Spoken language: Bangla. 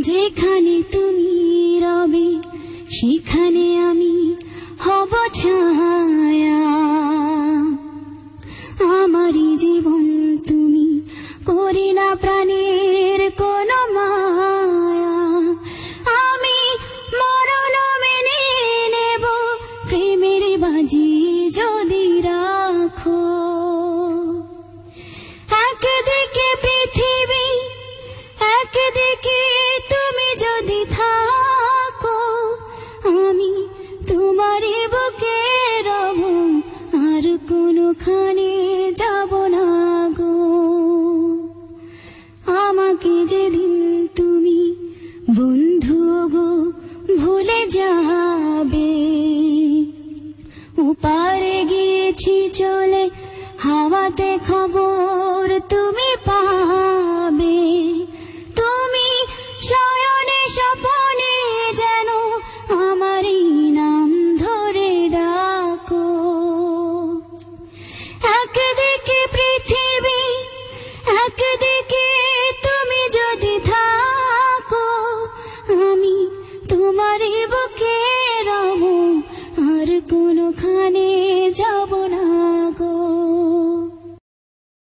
যেখানে তুমি রবে সেখানে আমি হব ছায়া। যাবে? উপারে গিয়েছি চলে হাওয়াতে খবর